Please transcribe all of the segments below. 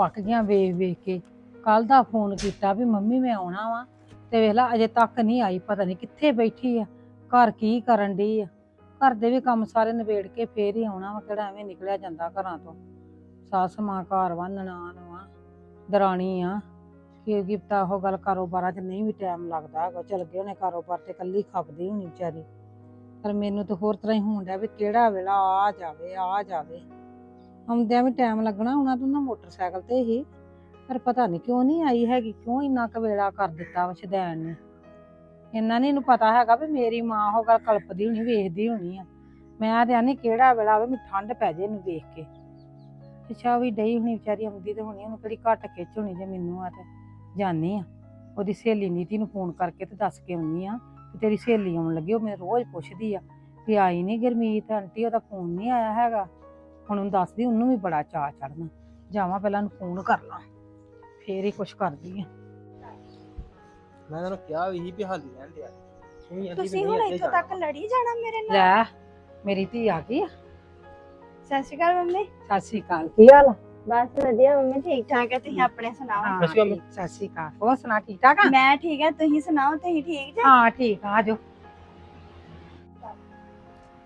ਪੱਕ ਗਈਆਂ ਵੇਖ ਵੇਖ ਕੇ। ਕੱਲ ਦਾ ਫੋਨ ਕੀਤਾ ਵੀ ਮੰਮੀ ਮੈਂ ਆਉਣਾ ਵਾ ਤੇ ਵੇਖ ਲਾ, ਅਜੇ ਤੱਕ ਨਹੀਂ ਆਈ, ਪਤਾ ਨਹੀਂ ਕਿੱਥੇ ਬੈਠੀ ਆ, ਘਰ ਕੀ ਕਰਨ ਡਈ ਆ। ਘਰ ਦੇ ਵੀ ਕੰਮ ਸਾਰੇ ਨਿਬੇੜ ਕੇ ਫੇਰ ਹੀ ਆਉਣਾ ਵਾ, ਕਿਹੜਾ ਐਵੇਂ ਨਿਕਲਿਆ ਜਾਂਦਾ ਘਰਾਂ ਤੋਂ। ਸੱਸ ਮਾਂ ਘਰ ਵਾ, ਨਨਾਣ ਵਾ, ਦਰਾਣੀ ਆ। ਕੀ ਕੀ ਉਹ ਗੱਲ ਕਾਰੋਬਾਰਾਂ 'ਚ ਨਹੀਂ ਵੀ ਟਾਈਮ ਲੱਗਦਾ ਹੈਗਾ, ਚਲ ਗਏ ਉਹਨੇ ਕਾਰੋਬਾਰ ਤੇ ਕੱਲੀ ਖਪਦੀ ਹੋਣੀ ਵਿਚਾਰੀ। ਪਰ ਮੈਨੂੰ ਤਾਂ ਹੋਰ ਤਰ੍ਹਾਂ ਹੀ ਹੋਣ ਡਿਆ ਵੀ ਕਿਹੜਾ ਵੇਲਾ ਆ ਜਾਵੇ ਆ ਜਾਵੇ। ਆਉਂਦਿਆਂ ਵੀ ਟਾਈਮ ਲੱਗਣਾ, ਉਹਨਾਂ ਤੋਂ ਨਾ ਮੋਟਰਸਾਈਕਲ ਤੇ ਹੀ। ਪਰ ਪਤਾ ਨਹੀਂ ਕਿਉਂ ਨਹੀਂ ਆਈ ਹੈਗੀ, ਕਿਉਂ ਇੰਨਾ ਕੁ ਵੇਲਾ ਕਰ ਦਿੱਤਾ ਵਾ ਸ਼ਦੈਨ ਨੇ। ਇੰਨਾ ਨਹੀਂ ਇਹਨੂੰ ਪਤਾ ਹੈਗਾ ਵੀ ਮੇਰੀ ਮਾਂ ਉਹ ਗੱਲ ਕਲਪਦੀ ਹੋਣੀ, ਵੇਖਦੀ ਹੋਣੀ ਆ। ਮੈਂ ਤੇ ਆਨੀ ਕਿਹੜਾ ਵੇਲਾ ਆਵੇ ਮੈਨੂੰ ਠੰਡ ਪੈ ਜੇ ਇਹਨੂੰ ਵੇਖ ਕੇ। ਅੱਛਾ ਵੀ ਡਈ ਹੋਣੀ, ਵਿਚਾਰੀ ਆਉਂਦੀ ਤੇ ਹੋਣੀ, ਉਹਨੂੰ ਕਿਹੜੀ ਘੱਟ ਖਿੱਚ ਹੋਣੀ ਜੇ ਮੈਨੂੰ ਆ ਤੇ। ਜਾਣੀ ਆ। ਉਹਦੀ ਸਹੇਲੀ ਨੀਤੀ ਨੂੰ ਫੋਨ ਕਰਕੇ ਤੇ ਦੱਸ ਕੇ ਆਉਣੀ ਆ ਕਿ ਤੇਰੀ ਸਹੇਲੀ ਆਉਣ ਲੱਗੀ, ਉਹ ਮੈਨੂੰ ਰੋਜ਼ ਪੁੱਛਦੀ ਆ ਵੀ ਆਈ ਨਹੀਂ ਗੁਰਮੀਤ, ਆਂਟੀ ਉਹਦਾ ਫੋਨ ਨਹੀਂ ਆਇਆ ਹੈਗਾ। ਹੁਣ ਉਹਨੂੰ ਦੱਸਦੀ ਉਹਨੂੰ ਵੀ ਬੜਾ ਚਾਅ ਚੜਨਾ ਜਾਵਾਂ ਪਹਿਲਾਂ ਉਹਨੂੰ ਫੋਨ ਕਰ ਲਾਂ। ਫੇਰ ਹੀ ਕੁਛ ਕਰਦੀ ਆ। ਮੈਂ ਤੈਨੂੰ ਕਿਹਾ ਵੀ ਸੀ ਵੀ ਹਾਲੀ ਰਹਿਣ ਦੇ ਤੂੰ ਵੀ ਆਂਦੀ ਤੁਸੀਂ ਹੁਣ ਇੱਥੋਂ ਤੱਕ ਲੜੀ ਜਾਣਾ ਮੇਰੇ ਨਾਲ? ਲੈ ਮੇਰੀ ਧੀ ਆ ਗਈ ਆ। ਸਤਿ ਸ਼੍ਰੀ ਅਕਾਲ ਮੰਮੀ। ਸਤਿ ਸ਼੍ਰੀ ਅਕਾਲ ਕੀ ਹਾਲ ਆ? ਬਸ ਵਧੀਆ ਮੰਮੀ ਠੀਕ ਠਾਕ ਹੈ ਤੁਸੀਂ ਆਪਣੇ ਸੁਣਾਓ? ਹਾਂ ਸਤਿ ਸ਼੍ਰੀ ਅਕਾਲ। ਠੀਕ, ਸਤਿ ਸ਼੍ਰੀ ਅਕਾਲ। ਹੋਰ ਸੁਣਾ ਠੀਕ ਠਾਕ ਆ? ਮੈਂ ਠੀਕ ਹੈ ਤੁਸੀਂ ਸੁਣਾਓ? ਤੁਸੀਂ ਠੀਕ ਜੀ? ਹਾਂ ਠੀਕ ਆ ਆਜੋ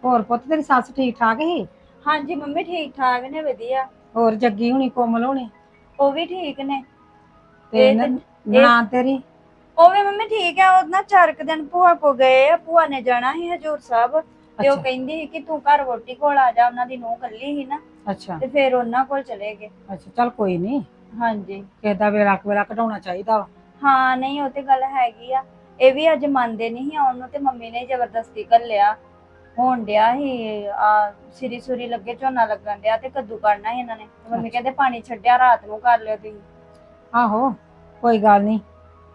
ਹੋਰ ਪੁੱਤ ਤੇਰੀ ਸੱਸ ਠੀਕ ਠਾਕ ਹੀ ਹਾਂਜੀ ਮੰਮੀ ਠੀਕ ਠਾਕ ਨੇ ਵਧੀਆ। ਹੋਰ ਜੱਗੀ ਹੁਣੀ ਕੋਮਲ ਹੁਣੀ? ਉਹ ਵੀ ਠੀਕ ਨੇ। ਤੇ ਇਹ ਤੇ- ਨਾ ਤੇਰੀ? ਉਹ ਵੀ ਮੰਮੀ ਠੀਕ ਹੈ ਉਹ ਨਾ ਚਾਰ ਕੁ ਦਿਨ ਭੂਆ ਕੋ ਗਏ ਆ ਭੂਆ ਨੇ ਜਾਣਾ ਸੀ ਹਜੂਰ ਸਾਹਿਬ। ਤੇ ਉਹ ਅੱਛਾ। ਕਹਿੰਦੀ ਸੀ ਕਿ ਤੂੰ ਘਰ ਵੋਟੀ ਕੋਲ ਆ ਜਾ ਉਹਨਾਂ ਦੀ ਨੂੰਹ ਕੱਲੀ ਸੀ ਨਾ। ਅੱਛਾ। ਤੇ ਫਿਰ ਉਹਨਾਂ ਕੋਲ ਚਲੇ ਗਏ। ਅੱਛਾ ਚੱਲ ਕੋਈ ਨਹੀਂ ਹਾਂਜੀ। ਕਿਸੇ ਦਾ ਵੇਲਾ ਕੁ ਵੇਲਾ ਕਢਾਉਣਾ ਚਾਹੀਦਾ ਵਾ। ਹਾਂ ਨਹੀਂ ਉਹ ਤੇ ਗੱਲ ਹੈਗੀ ਆ। ਇਹ ਵੀ ਅੱਜ ਮੰਨਦੇ ਨਹੀਂ ਸੀ ਆਉਣ ਨੂੰ ਤੇ ਮੰਮੀ ਨੇ ਜ਼ਬਰਦਸਤੀ ਘੱਲਿਆ। ਹੋਣ ਡਿਆ ਸੀ ਆ ਸਿਰੀ ਸੁਰੀ ਲੱਗੇ ਝੋਨਾ ਲੱਗਣ ਡਿਆ ਤੇ ਕੱਦੂ ਕਰਨਾ ਸੀ ਇਹਨਾਂ ਨੇ। ਤੇ ਮੰਮੀ ਕਹਿੰਦੇ ਪਾਣੀ ਛੱਡਿਆ ਰਾਤ ਨੂੰ ਕਰ ਲਿਓ ਤੁਸੀਂ। ਆਹੋ ਕੋਈ ਗੱਲ ਨਹੀਂ।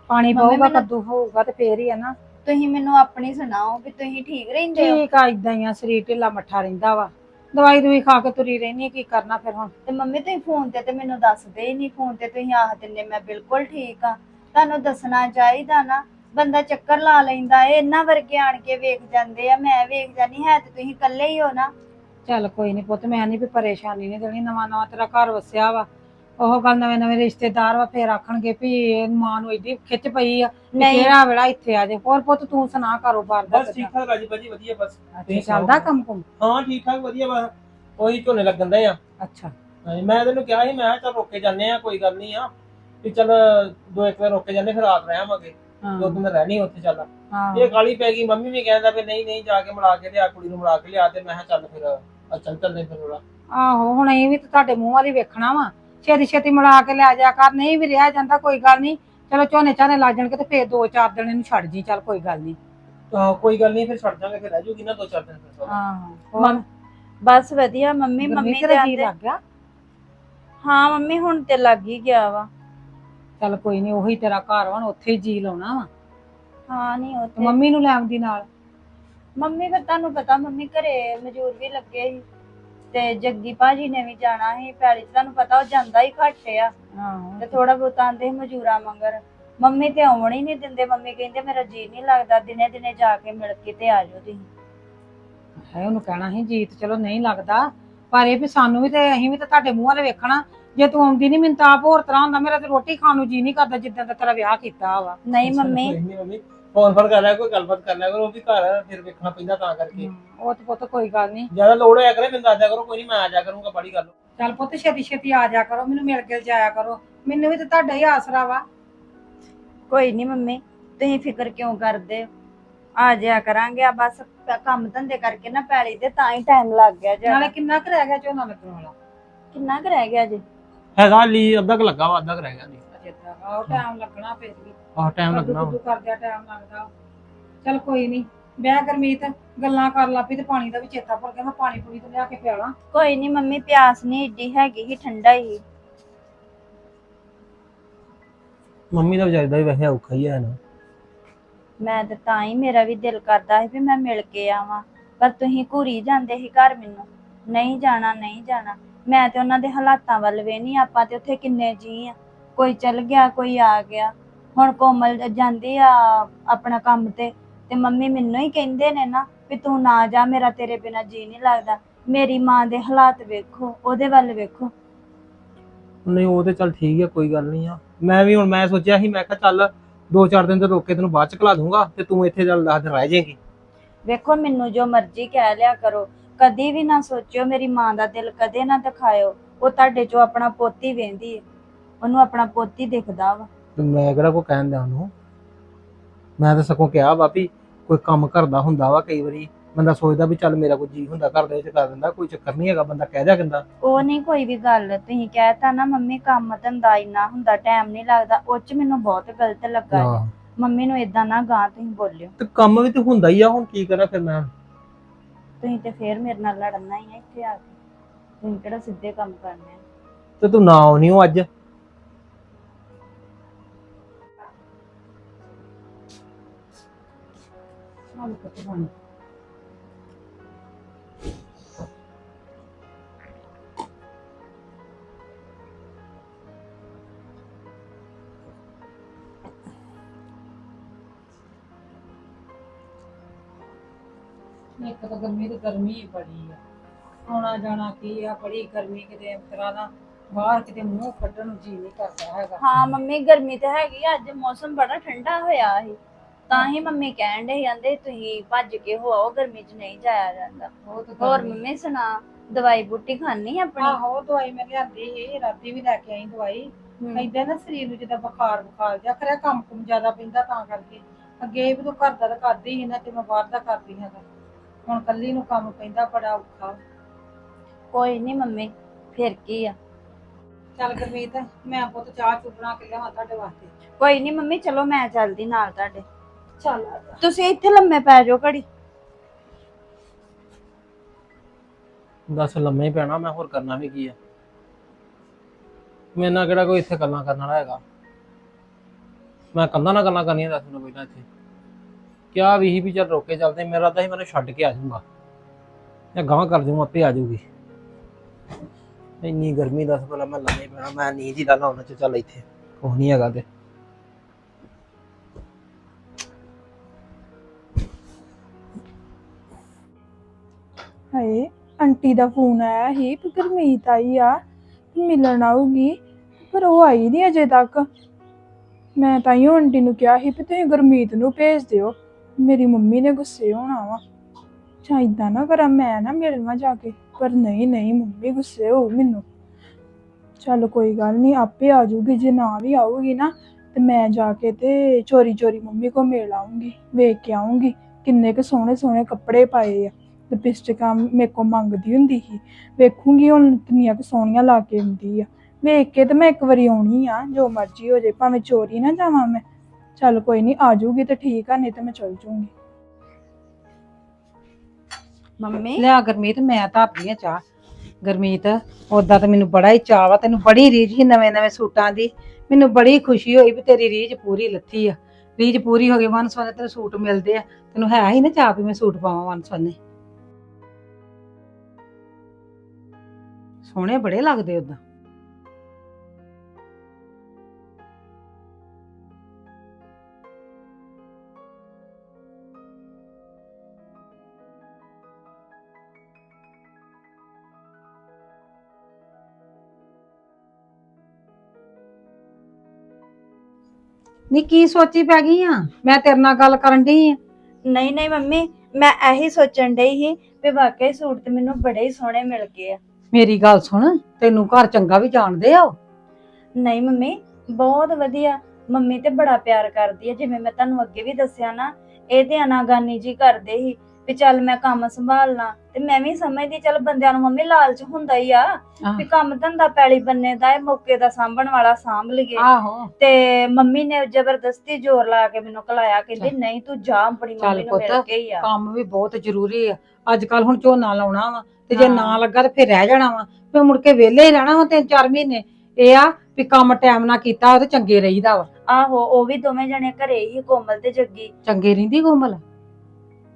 ਪਾਣੀ ਮੰਮੀ ਪਊਗਾ ਮੈਨੂੰ- ਕੱਦੂ ਹੋਊਗਾ ਤੇ ਫੇਰ ਹੀ ਆ ਨਾ। ਤੁਸੀਂ ਮੈਨੂੰ ਆਪਣੀ ਸੁਣਾਓ ਵੀ ਤੁਸੀਂ ਠੀਕ ਰਹਿੰਦੇ ਹੋ? ਠੀਕ ਆ ਇਦਾਂ ਹੀ ਆ ਸਰੀਰ ਢਿੱਲਾ ਮੱਠਾ ਰਹਿੰਦਾ ਵਾ। ਦਵਾਈ ਦੂਈ ਖਾ ਕੇ ਤੁਰੀ ਰਹਿਨੀ ਆ, ਕੀ ਕਰਨਾ ਫਿਰ ਹੁਣ? ਤੇ ਮੰਮੀ ਤੁਸੀਂ ਫੋਨ ਤੇ ਤੇ ਮੈਨੂੰ ਦੱਸਦੇ ਹੀ ਨਹੀਂ ਫੋਨ ਤੇ ਤੁਸੀਂ ਆਖ ਦਿੰਦੇ ਮੈਂ ਬਿਲਕੁਲ ਠੀਕ ਆ। ਤੁਹਾਨੂੰ ਦੱਸਣਾ ਚਾਹੀਦਾ ਨਾ ਬੰਦਾ ਚੱਕਰ ਲਾ ਲੈਂਦਾ ਏ ਇਹਨਾਂ ਵਰਗੇ ਆਣ ਕੇ ਵੇਖ ਜਾਂਦੇ ਆ ਮੈਂ ਵੇਖ ਜਾਨੀ ਹੈ ਤੇ ਤੁਸੀਂ ਇਕੱਲੇ ਹੀ ਹੋ ਨਾ। ਚੱਲ ਕੋਈ ਨਹੀਂ ਪੁੱਤ ਮੈਂ ਨਹੀਂ ਵੀ ਪਰੇਸ਼ਾਨੀ ਨਹੀਂ ਦੇਣੀ ਨਵਾਂ ਨਵਾਂ ਤੇਰਾ ਘਰ ਵਸਿਆ ਵਾ। ਉਹ ਗੱਲ ਨਵੇਂ ਨਵੇਂ ਰਿਸ਼ਤੇਦਾਰ ਵਾ ਫੇਰ ਆਖਣਗੇ ਵੀ ਇਹ ਮਾਂ ਨੂੰ ਏਡੀ ਖਿੱਚ ਪਈ ਆ ਵੀ ਨਹੀਂ। ਕਿਹੜਾ ਵੇਲਾ ਇੱਥੇ ਆ ਜੇ। ਹੋਰ ਪੁੱਤ ਤੂੰ ਸੁਣਾ ਕਾਰੋਬਾਰ ਦਾ ਬਸ ਠੀਕ ਠਾਕ ਰਾਜੀ ਬਾਜੀ ਵਧੀਆ ਬਸ। ਅੱਛਾ ਚੱਲਦਾ ਕੰਮ ਕੁਮ? ਹਾਂ ਠੀਕ ਠਾਕ ਵਧੀਆ ਬਸ ਉਹੀ ਝੋਨੇ ਲੱਗਣ ਦੇ ਆ। ਅੱਛਾ। ਹਾਂਜੀ, ਮੈਂ ਤੈਨੂੰ ਕਿਹਾ ਸੀ ਮੈਂ ਕਿਹਾ ਚੱਲ ਰੋਕੇ ਜਾਂਦੇ ਆ ਕੋਈ ਗੱਲ ਨਹੀਂ ਆ। ਵੀ ਚੱਲ ਦੋ ਇੱਕ ਵਾਰ ਰੋਕੇ ਜਾਂਦੇ ਫਿਰ ਰਾਤ ਰਹਿਵਾਂਗੇ ਦੋ ਹਾਂ ਦਿਨ ਰਹਿਣੀ ਉੱਥੇ ਚੱਲ। ਹਾਂ। ਇਹ ਕਾਲੀ ਪੈ ਗਈ ਮੰਮੀ ਵੀ ਕਹਿੰਦਾ ਵੀ ਨਹੀਂ ਨਹੀਂ ਜਾ ਕੇ ਮਿਲਾ ਕੇ ਲਿਆ ਕੁੜੀ ਨੂੰ ਮਿਲਾ ਕੇ ਲਿਆ ਤੇ ਮੈਂ ਕਿਹਾ ਚੱਲ ਫਿਰ ਚੱਲ ਚੱਲਦੇ ਫਿਰ ਉਹਦਾ। ਆਹੋ ਹੁਣ ਇਹ ਵੀ ਤਾਂ ਤੁਹਾਡੇ ਮੂੰਹ ਵਾਲੀ ਵੇਖਣਾ ਵਾ। ਛੇਤੀ ਛੇਤੀ ਮਿਲਾ ਕੇ ਲੈ ਜਾ ਕਰ ਨਹੀਂ ਵੀ ਰਿਹਾ ਜਾਂਦਾ ਕੋਈ ਗੱਲ ਨਹੀਂ। ਚਲੋ ਝੋਨੇ ਝਾਨੇ ਲੱਗ ਜਾਣਗੇ ਤੇ ਫੇਰ ਦੋ ਚਾਰ ਦਿਨ ਇਹਨੂੰ ਛੱਡ ਜੀ ਚੱਲ ਕੋਈ ਗੱਲ ਨਹੀਂ। ਤਾਂ ਕੋਈ ਗੱਲ ਨਹੀਂ ਫਿਰ ਛੱਡ ਜਾਾਂਗੇ ਫਿਰ ਰਹਿ ਜੂਗੀ ਨਾ ਦੋ ਚਾਰ ਦਿਨ ਫਿਰ ਮੰਮ- ਬਸ ਵਧੀਆ ਮੰਮੀ ਮੰਮੀ ਮੰਮੀ ਤੇ ਤੇਰਾ ਜੀ ਆਂਦੇ ਲੱਗ ਗਿਆ? ਹਾਂ ਮੰਮੀ ਹੁਣ ਤੇ ਲੱਗ ਹੀ ਗਿਆ ਵਾ। ਚੱਲ ਕੋਈ ਨਹੀਂ ਉਹੀ ਤੇਰਾ ਘਰ ਵਾ ਹੁਣ ਉੱਥੇ ਹੀ ਜੀ ਲਾਉਣਾ ਵਾ। ਹਾਂ ਨਹੀਂ ਤੇ ਮੰਮੀ ਨੂੰ ਲੈ ਆਉਂਦੀ ਨਾਲ? ਮੰਮੀ ਫਿਰ ਤੁਹਾਨੂੰ ਪਤਾ ਮੰਮੀ ਘਰੇ ਮਜ਼ਦੂਰ ਵੀ ਲੱਗੇ ਸੀ। ਤੇ ਜੱਗੀ ਭਾਜੀ ਨੇ ਵੀ ਜਾਣਾ ਸੀ ਪੈਲੀ 'ਚ ਤੁਹਾਨੂੰ ਪਤਾ ਉਹ ਜਾਂਦਾ ਹੀ ਘੱਟ ਆ। ਆਹੋ। ਤੇ ਥੋੜਾ ਬਹੁਤ ਆਂਦੇ ਸੀ ਮਜ਼ਦੂਰਾਂ ਮੰਗਰ। ਮੰਮੀ ਤੇ ਆਉਣ ਹੀ ਨਹੀਂ ਦਿੰਦੇ ਮੰਮੀ ਕਹਿੰਦੇ ਮੇਰਾ ਜੀ ਨਹੀਂ ਲੱਗਦਾ ਦਿਨੇ ਦਿਨੇ ਜਾ ਕੇ ਮਿਲ ਕੇ ਤੇ ਆ ਜਾਓ ਤੁਸੀਂ। ਹੈ ਉਹਨੂੰ ਕਹਿਣਾ ਸੀ ਜੀਤ ਚਲੋ ਨਹੀਂ ਲੱਗਦਾ। ਪਰ ਇਹ ਵੀ ਸਾਨੂੰ ਵੀ ਤੇ ਅਸੀਂ ਵੀ ਤਾਂ ਤੁਹਾਡੇ ਮੂੰਹ ਵਾਲੇ ਵੇਖਣਾ। ਜੇ ਤੂੰ ਆਉਂਦੀ ਨਹੀਂ ਮੈਨੂੰ ਤਾਂ ਆਪ ਹੋਰ ਤਰ੍ਹਾਂ ਹੁੰਦਾ ਮੇਰਾ ਤੇ ਰੋਟੀ ਖਾਣ ਨੂੰ ਜੀ ਨਹੀਂ ਕਰਦਾ ਜਿੱਦਾਂ ਦਾ ਤੇਰਾ ਵਿਆਹ ਕੀਤਾ ਵਾ। ਨਹੀਂ ਮੰਮੀ। ਫੋਨ ਫੜ ਕਰ ਲਿਆ ਕੋਈ ਗੱਲਬਾਤ ਕਰ ਲਿਆ ਕਰੋ ਉਹ ਵੀ ਘਰ ਆ, ਫਿਰ ਵੇਖਣਾ ਪੈਂਦਾ ਤਾਂ ਕਰਕੇ। ਉਹ ਤੇ ਪੁੱਤ ਕੋਈ ਗੱਲ ਨਹੀਂ ਜ਼ਿਆਦਾ ਲੋੜ ਹੋਇਆ ਕਰੇ ਮੈਨੂੰ ਦੱਸ ਦਿਆ ਕਰੋ ਕੋਈ ਨਹੀਂ ਮੈਂ ਆ ਜਾ ਕਰੂੰਗਾ ਬੜੀ ਗੱਲ। ਚੱਲ ਪੁੱਤ ਛੇਤੀ ਛੇਤੀ ਆ ਜਾ ਕਰੋ ਮੈਨੂੰ ਮਿਲ ਗਿਲ ਜਾਇਆ ਕਰੋ। ਮੈਨੂੰ ਵੀ ਤੇ ਤੁਹਾਡਾ ਹੀ ਆਸਰਾ ਵਾ। ਕੋਈ ਨਹੀਂ ਮੰਮੀ ਤੁਸੀਂ ਫਿਕਰ ਕਿਉਂ ਕਰਦੇ? ਹੋ? ਆ ਜਾਇਆ ਕਰਾਂਗੇ ਆ ਬਸ ਕ- ਕੰਮ ਧੰਦੇ ਕਰਕੇ ਨਾ ਪੈਲੀ ਤੇ ਤਾਂ ਹੀ ਟਾਈਮ ਲੱਗ ਗਿਆ ਜੀ ਨਾਲੇ ਕਿੰਨਾ ਕੁ ਰਹਿ ਗਿਆ ਝੋਨਾ ਲੱਗਣ ਵਾਲਾ? ਕਿੰਨਾ ਕੁ ਰਹਿ ਗਿਆ ਜੀ? ਹੈਗਾ ਲਈ ਅੱਧਾ ਕੁ ਲੱਗਾ ਵਾ ਅੱਧਾ ਕੁ ਰਹਿ ਗਿਆ ਤੱਕ ਆਹ ਟਾਈਮ ਲੱਗਣਾ ਫਿਰ ਵੀ। ਆਹ ਟਾਈਮ ਲੱਗਣਾ ਵਾ। ਕੁੱਦੂ ਕਰਦਿਆਂ ਟਾਈਮ ਲੱਗਦਾ ਚੱਲ ਕੋਈ ਨਹੀਂ ਬਹਿ ਗਰਮੀਤ ਗੱਲਾਂ ਕਰ ਲਾ ਪਈ ਤੇ ਪਾਣੀ ਦਾ ਵੀ ਚੇਤਾ ਭੁੱਲ ਗਿਆ ਮੈਂ ਪਾਣੀ ਪੂਰੀ ਤੇ ਲਿਆ ਕੇ ਪਿਆਲਾਂ। ਕੋਈ ਨਹੀਂ ਮੰਮੀ ਪਿਆਸ ਨਹੀਂ ਏਡੀ ਹੈਗੀ ਹੀ ਠੰਡਾ ਹੀ। ਮੰਮੀ ਦਾ ਵਿਚਾਰੀ ਦਾ ਵੀ ਵੈਸੇ ਔਖਾ ਹੀ ਹੈ ਨਾ। ਮੈਂ ਤੇ ਤਾਂ ਹੀ ਮੇਰਾ ਵੀ ਦਿਲ ਕਰਦਾ ਸੀ ਵੀ ਮੈਂ ਮਿਲ ਕੇ ਆਵਾਂ ਪਰ ਤੁਸੀਂ ਘੂਰੀ ਜਾਂਦੇ ਸੀ ਘਰ ਮੈਨੂੰ। ਨਹੀਂ ਜਾਣਾ ਨਹੀਂ ਜਾਣਾ। ਮੈਂ ਤੇ ਉਹਨਾਂ ਦੇ ਹਾਲਾਤਾਂ ਵੱਲ ਵੇ ਨਹੀਂ ਆਪਾਂ ਤੇ ਉੱਥੇ ਕਿੰਨੇ ਜੀ ਆ। ਕੋਈ ਚਲ ਗਿਆ ਕੋਈ ਆ ਗਿਆ। ਹੁਣ ਕੋਮਲ ਜਾਂਦੀ ਆ ਆਪਣਾ ਕੰਮ ਤੇ ਤੇ ਮੰਮੀ ਮੈਨੂੰ ਹੀ ਕਹਿੰਦੇ ਨੇ ਨਾ ਵੀ ਤੂੰ ਨਾ ਜਾ ਮੇਰਾ ਤੇਰੇ ਬਿਨਾ ਜੀ ਨਹੀਂ ਲੱਗਦਾ। ਮੇਰੀ ਮਾਂ ਦੇ ਹਾਲਾਤ ਵੇਖੋ ਉਹਦੇ ਵੱਲ ਵੇਖੋ। ਨਹੀਂ ਉਹ ਤੇ ਚੱਲ ਠੀਕ ਆ ਕੋਈ ਗੱਲ ਨਹੀਂ ਆ। ਮੈਂ ਵੀ ਹੁਣ ਮੈਂ ਸੋਚਿਆ ਸੀ ਮੈਂ ਕਿਹਾ ਚੱਲ ਦੋ ਚਾਰ ਦਿਨ ਤੇ ਰੋਕ ਕੇ ਤੈਨੂੰ ਬਾਅਦ ਚ ਘਲਾ ਦੂੰਗਾ ਤੇ ਤੂੰ ਇੱਥੇ ਚੱਲ ਦਸ ਦਿਨ ਰਹਿ ਜਾਏਗੀ। ਵੇਖੋ ਮੈਨੂੰ ਜੋ ਮਰਜ਼ੀ ਕਹਿ ਲਿਆ ਕਰੋ। ਕਦੀ ਵੀ ਨਾ ਸੋਚਿਓ ਮੇਰੀ ਮਾਂ ਦਾ ਦਿਲ ਕਦੇ ਨਾ ਦਿਖਾਇਓ। ਉਹ ਤੁਹਾਡੇ ਚੋਂ ਆਪਣਾ ਪੋਤੀ ਵੇਂਦੀ ਹੈ ਉਹਨੂੰ ਆਪਣਾ ਪੋਤੀ ਦਿਖਦਾ ਵਾ। ਤੇ ਮੈਂ ਕਿਹੜਾ ਕੋ ਕਹਿਣ ਦਿਆਂ ਉਹਨੂੰ? ਮੈਂ ਤਾਂ ਸਗੋਂ ਕਿਹਾ ਵਾ ਵੀ ਕੋਈ ਕੰਮ ਕਰਦਾ ਹੁੰਦਾ ਵਾ ਕਈ ਵਾਰੀ। ਬੰਦਾ ਸੋਚਦਾ ਵੀ ਚੱਲ ਮੇਰਾ ਕੋਈ ਜੀ ਹੁੰਦਾ ਘਰ ਦੇ ਵਿੱਚ ਕਰ ਦਿੰਦਾ ਕੋਈ ਚੱਕਰ ਨਹੀਂ ਹੈਗਾ ਬੰਦਾ ਕਹਿ ਦਿਆ ਕਹਿੰਦਾ। ਉਹ ਨਹੀਂ ਕੋਈ ਵੀ ਗੱਲ। ਤੁਸੀਂ ਕਹਿਤਾ ਨਾ ਮੰਮੀ ਕੰਮ ਧੰਦਾ ਇੰਨਾ ਹੁੰਦਾ ਟਾਈਮ ਨਹੀਂ ਲੱਗਦਾ। ਉਹ ਚ ਮੈਨੂੰ ਬਹੁਤ ਗਲਤ ਲੱਗਾ ਜੀ। ਮੰਮੀ ਨੂੰ ਇਦਾਂ ਨਾ ਗਾਂ ਤੁਸੀਂ ਬੋਲਿਓ। ਤੇ ਕੰਮ ਵੀ ਤੇ ਹੁੰਦਾ ਹੀ ਆ ਹੁਣ ਕੀ ਕਰਾਂ ਫਿਰ ਮੈਂ? ਤੁਸੀਂ ਤੇ ਫੇਰ ਮੇਰੇ ਨਾਲ ਲੜਨਾ ਹੀ ਹੈ ਇੱਥੇ ਆ ਕੇ। ਤੁਸੀਂ ਕਿਹੜਾ ਸਿੱਧੇ ਕੰਮ ਕਰਨੇ ਆ। ਤੇ ਤੂੰ ਨਾ ਆਉਣੀ ਹੋ ਅੱਜ। ਚੱਲ ਪੁੱਤ ਬਣ। ਇੱਕ ਤਾਂ ਗਰਮੀ ਤੇ ਗਰਮੀ ਹੀ ਬੜੀ ਆ। ਆਉਣਾ ਜਾਣਾ ਕੀ ਆ ਬੜੀ ਗਰਮੀ ਕਿਤੇ ਅੰਤਰਾ ਨਾ ਬਾਹਰ ਕਿਤੇ ਮੂੰਹ ਕੱਢਣ ਨੂੰ ਜੀ ਨਹੀਂ ਕਰਦਾ ਹੈਗਾ। ਹਾਂ ਮੰਮੀ ਗਰਮੀ ਤੇ ਹੈਗੀ ਆ, ਅੱਜ ਮੌਸਮ ਬੜਾ ਠੰਡਾ ਹੋਇਆ ਸੀ। ਤਾਂ ਹੀ ਮੰਮੀ ਕਹਿਣ ਦੇ ਜਾਂਦੇ ਤੁਸੀਂ ਭੱਜ ਕੇ ਹੋ ਆਓ ਗਰਮੀ 'ਚ ਨਹੀਂ ਜਾਇਆ ਜਾਂਦਾ। ਉਹ ਤਾਂ ਹੋਰ ਗਰਮੀ- ਮੰਮੀ ਸੁਣਾ ਦਵਾਈ ਬੂਟੀ ਖਾਣੀ ਆਪਣੀ? ਆਹੋ ਦਵਾਈ ਮੈਂ ਲਿਆਂਦੀ ਸੀ ਰਾਤੀ ਵੀ ਲੈ ਕੇ ਆਈ ਦਵਾਈ। ਹਮ, ਏਦਾਂ ਨਾ ਸਰੀਰ ਨੂੰ ਜਿੱਦਾਂ ਬੁਖਾਰ ਬੁਖਾਰ ਜਾਂ ਕਰਿਆ ਕੰਮ ਕੁਮ ਜ਼ਿਆਦਾ ਪੈਂਦਾ ਤਾਂ ਕਰਕੇ। ਅੱਗੇ ਵੀ ਤੂੰ ਘਰ ਦਾ ਤਾਂ ਕਰਦੀ ਸੀ ਨਾ ਤੇ ਮੈਂ ਬਾਹਰ ਦਾ ਕਰਦੀ ਹਾਂ ਹੁਣ ਕੱਲੀ ਨੂੰ ਕੰਮ ਪੈਂਦਾ ਬੜਾ ਔਖਾ। ਕੋਈ ਨਹੀਂ ਮੰਮੀ ਫਿਰ ਕੀ ਆ? ਚੱਲ ਗੁਰਮੀਤ ਮੈਂ ਪੁੱਤ ਚਾਹ ਚੁ ਬਣਾ ਕੇ ਲਿਆਵਾਂ ਤੁਹਾਡੇ ਵਾਸਤੇ। ਕੋਈ ਨਹੀਂ ਮੰਮੀ ਚਲੋ ਮੈਂ ਚੱਲਦੀ ਨਾਲ ਤੁਹਾਡੇ। ਚੱਲ। ਆ ਜਾ ਤੁਸੀਂ ਇੱਥੇ ਲੰਮੇ ਪੈ ਜਾਓ ਘੜੀ। ਦੱਸ ਲੰਮੇ ਹੀ ਪੈਣਾ ਮੈਂ ਹੋਰ ਕਰਨਾ ਵੀ ਕੀ ਆ? ਮੇਰੇ ਨਾਲ ਕਿਹੜਾ ਕੋਈ ਇੱਥੇ ਗੱਲਾਂ ਕਰਨ ਵਾਲਾ ਹੈਗਾ? ਮੈਂ ਕੰਧਾਂ ਨਾਲ ਗੱਲਾਂ ਕਰਨੀਆਂ ਦੱਸ ਮੈਨੂੰ ਪਹਿਲਾਂ ਇੱਥੇ। ਕਿਹਾ ਵੀ ਸੀ ਵੀ ਚੱਲ ਰੋਕੇ ਚੱਲਦੇ, ਮੇਰਾ ਤਾਂ ਹੀ ਮੈਨੂੰ ਛੱਡ ਕੇ ਆ ਜਾਊਗਾ। ਜਾਂ ਗਾਂ ਕਰ ਜੂ ਆਪੇ ਆ ਜਾਊਗੀ। ਇੰਨੀ ਗਰਮੀ ਦੱਸ ਭਲਾ ਮੈਂ ਲੰਮੇ ਪੈਣਾ, ਮੈਂ ਨੀਂਦ ਹੀ ਲਾ ਲਾ ਚ, ਚੱਲ ਇੱਥੇ। ਕੁਛ ਨਹੀਂ ਹੈਗਾ ਤੇ। ਹਾਏ, ਆਂਟੀ ਦਾ ਫੋਨ ਆਇਆ ਸੀ ਕਿ ਗੁਰਮੀਤ ਆਈ ਆ ਮਿਲਣ ਆਊਗੀ, ਪਰ ਉਹ ਆਈ ਨਹੀਂ ਅਜੇ ਤੱਕ। ਮੈਂ ਤਾਂ ਹੀ ਆਂਟੀ ਨੂੰ ਕਿਹਾ ਸੀ ਵੀ ਤੁਸੀਂ ਗੁਰਮੀਤ ਨੂੰ ਭੇਜ ਦਿਓ। ਮੇਰੀ ਮੰਮੀ ਨੇ ਗੁੱਸੇ ਹੋਣਾ ਵਾ। ਜਾਂ ਏਦਾਂ ਨਾ ਕਰਾਂ, ਮੈਂ ਨਾ ਮਿਲਣਾ ਜਾ ਕੇ, ਪਰ ਨਹੀਂ ਨਹੀਂ, ਮੰਮੀ ਗੁੱਸੇ ਹੋ ਮੈਨੂੰ। ਚੱਲ ਕੋਈ ਗੱਲ ਨਹੀਂ, ਆਪੇ ਆ ਜਾਊਗੀ, ਜੇ ਨਾ ਵੀ ਆਊਗੀ ਨਾ, ਤੇ ਮੈਂ ਜਾ ਕੇ ਤੇ ਚੋਰੀ ਚੋਰੀ ਮੰਮੀ ਕੋ ਮਿਲ ਆਊਂਗੀ, ਵੇਖ ਕੇ ਆਊਂਗੀ, ਕਿੰਨੇ ਕੁ ਸੋਹਣੇ ਸੋਹਣੇ ਕੱਪੜੇ ਪਾਏ ਆ। ਤੇ ਲਿਪਸਟਿਕਾਂ ਮੇਰੇ ਕੋ ਮੰਗਦੀ ਹੁੰਦੀ ਸੀ, ਵੇਖੂੰਗੀ ਹੁਣ ਕਿੰਨੀਆਂ ਕੁ ਸੋਹਣੀਆਂ ਲਾ ਕੇ ਆਉਂਦੀ ਆ। ਵੇਖ ਕੇ ਤੇ ਮੈਂ ਇੱਕ ਵਾਰੀ ਆਉਣੀ ਆ, ਜੋ ਮਰਜ਼ੀ ਹੋ ਜੇ ਭਾਵੇਂ ਚੋਰੀ ਨਾ ਜਾਵਾਂ ਮੈਂ। ਚੱਲ ਕੋਈ ਨਹੀਂ ਆ ਜਾਊਗੀ ਤੇ ਠੀਕ ਆ ਨਹੀਂ ਤੇ ਮੈਂ ਚਲ ਜਾਊਂਗੀ। ਮੰਮੀ? ਲਿਆ ਗੁਰਮੀਤ ਮੈਂ ਧਰਦੀ ਆ ਚਾਹ। ਗੁਰਮੀਤ ਉਦਾਂ ਤਾਂ ਮੈਨੂੰ ਬੜਾ ਹੀ ਚਾਅ ਵਾ ਤੈਨੂੰ ਬੜੀ ਰੀਝ ਸੀ ਨਵੇਂ ਨਵੇਂ ਸੂਟਾਂ ਦੀ। ਮੈਨੂੰ ਬੜੀ ਖੁਸ਼ੀ ਹੋਈ ਵੀ ਤੇਰੀ ਰੀਝ ਪੂਰੀ ਲੱਥੀ ਆ। ਰੀਝ ਪੂਰੀ ਹੋ ਗਈ ਵਨ ਸਵਨੇ ਤੈਨੂੰ ਸੂਟ ਮਿਲਦੇ ਆ। ਤੈਨੂੰ ਹੈ ਹੀ ਨਾ ਚਾਅ ਵੀ ਮੈਂ ਸੂਟ ਪਾਵਾਂ ਵਨ ਸਵਨੇ ਸੋਹਣੇ ਬੜੇ ਲੱਗਦੇ ਉਦਾਂ ਨੀ ਕੀ ਸੋਚੀ ਪੈ ਗਈ ਆ? ਮੈਂ ਤੇਰੇ ਨਾਲ ਗੱਲ ਕਰਨ ਡਈ ਆ। ਨਹੀਂ ਨਹੀਂ ਮੰਮੀ ਮੈਂ ਇਹੀ ਸੋਚਣ ਡਈ ਸੀ ਵੀ ਵਾਕਈ ਸੂਟ ਤੇ ਮੈਨੂੰ ਬੜੇ ਹੀ ਸੋਹਣੇ ਮਿਲ ਗਏ ਆ। ਮੇਰੀ ਗੱਲ ਸੁਣ ਤੈਨੂੰ ਘਰ ਚੰਗਾ ਵੀ ਜਾਣਦੇ ਆ ਉਹ। ਨਹੀਂ ਮੰਮੀ ਬਹੁਤ ਵਧੀਆ। ਮੰਮੀ ਤੇ ਬੜਾ ਪਿਆਰ ਕਰਦੀ ਹੈ ਜਿਵੇਂ ਮੈਂ ਤੁਹਾਨੂੰ ਅੱਗੇ ਵੀ ਦੱਸਿਆ ਨਾ ਇਹ ਤੇ ਅਨਾਗਾਨੀ ਜੀ ਕਰਦੇ ਸੀ। ਵੀ ਚੱਲ ਮੈਂ ਕੰਮ ਸੰਭਾਲਣਾ ਤੇ ਮੈਂ ਵੀ ਸਮਝਦੀ ਚੱਲ ਬੰਦਿਆਂ ਨੂੰ ਮੰਮੀ ਲਾਲਚ ਹੁੰਦਾ ਹੀ ਆ ਵੀ ਕੰਮ ਧੰਦਾ ਪੈਲੀ ਬੰਨੇ ਦਾ ਇਹ ਮੌਕੇ ਦਾ ਸਾਂਭਣ ਵਾਲਾ ਸਾਂਭ ਲਈਏ ਆਹੋ। ਤੇ ਮੰਮੀ ਨੇ ਜ਼ਬਰਦਸਤੀ ਜ਼ੋਰ ਲਾ ਕੇ ਮੈਨੂੰ ਕਲਾਇਆ ਕਹਿੰਦੀ ਨਹੀਂ ਤੂੰ ਜਾ ਆਪਣੀ ਚੱਲ ਮੰਮੀ ਨੂੰ ਮਿਲ ਪੁੱਤ, ਕੇ ਹੀ ਆ। ਕੰਮ ਵੀ ਬਹੁਤ ਜ਼ਰੂਰੀ ਆ। ਅੱਜ ਕੱਲ ਹੁਣ ਝੋਨਾ ਲਾਉਣਾ ਵਾ ਤੇ ਜੇ। ਨਾ ਲੱਗਾ ਤੇ ਫਿਰ ਰਹਿ ਜਾਣਾ ਵਾ। ਫਿਰ ਮੁੜ ਕੇ ਵਿਹਲੇ ਹੀ ਰਹਿਣਾ ਵਾ ਤਿੰਨ ਚਾਰ ਮਹੀਨੇ। ਇਹ ਆ ਵੀ ਕੰਮ ਟਾਈਮ ਨਾਲ ਕੀਤਾ ਉਹ ਤੇ ਚੰਗੇ ਰਹੀਦਾ ਵਾ। ਆਹੋ ਉਹ ਵੀ ਦੋਵੇਂ ਜਣੇ ਘਰੇ ਹੀ ਕੋਮਲ ਤੇ ਜੱਗੀ। ਚੰਗੇ ਰਹਿੰਦੀ ਕੋਮਲ?